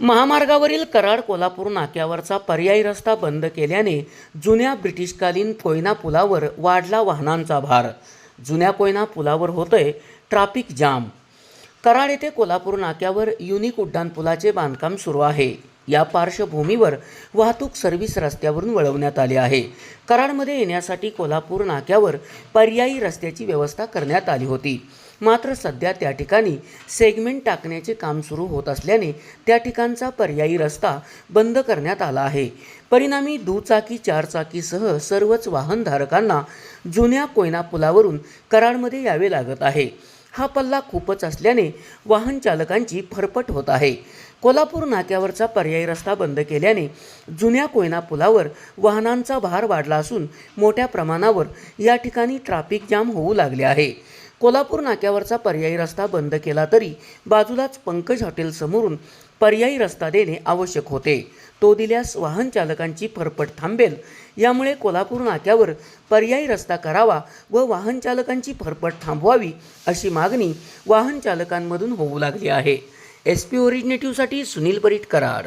महामार्गावरील कराड कोल्हापूर नाक्यावरचा पर्यायी रस्ता बंद केल्याने जुन्या ब्रिटिशकालीन कोयना पुलावर वाढला वाहनांचा भार. जुन्या कोयना पुलावर होतंय ट्राफिक जाम. कराड येथे कोल्हापूर नाक्यावर युनिक उड्डाणपुलाचे बांधकाम सुरू आहे. या पार्श्वभूमीवर वाहतूक सर्व्हिस रस्त्यावरून वळवण्यात आली आहे. कराडमध्ये येण्यासाठी कोल्हापूर नाक्यावर पर्यायी रस्त्याची व्यवस्था करण्यात आली होती. मात्र सध्या त्या ठिकाणी सेगमेंट टाकण्याचे काम सुरू होत असल्याने त्या ठिकाणचा पर्यायी रस्ता बंद करण्यात आला आहे. परिणामी दुचाकी चारचाकीसह सर्वच वाहनधारकांना जुन्या कोयना पुलावरून कराडमध्ये यावे लागत आहे. हा पल्ला खूपच असल्याने वाहन चालकांची फरफट होत आहे. कोल्हापूर नाक्यावरचा पर्यायी रस्ता बंद केल्याने जुन्या कोयना पुलावर वाहनांचा भार वाढला असून मोठ्या प्रमाणावर या ठिकाणी ट्रॅफिक जाम होऊ लागले आहे. कोल्हापूर नाक्यावरचा पर्यायी रस्ता बंद केला तरी बाजूलाच पंकज हॉटेलसमोरून पर्यायी रस्ता देणे आवश्यक होते. तो दिल्यास वाहन चालकांची फरफट थांबेल. यामुळे कोल्हापूर नाक्यावर पर्यायी रस्ता करावा व वाहन चालकांची फरफट थांबवावी अशी मागणी वाहन चालकांमधून होऊ लागली आहे. एस पी ओरिजिनेटिव्हसाठी सुनील परीट कराड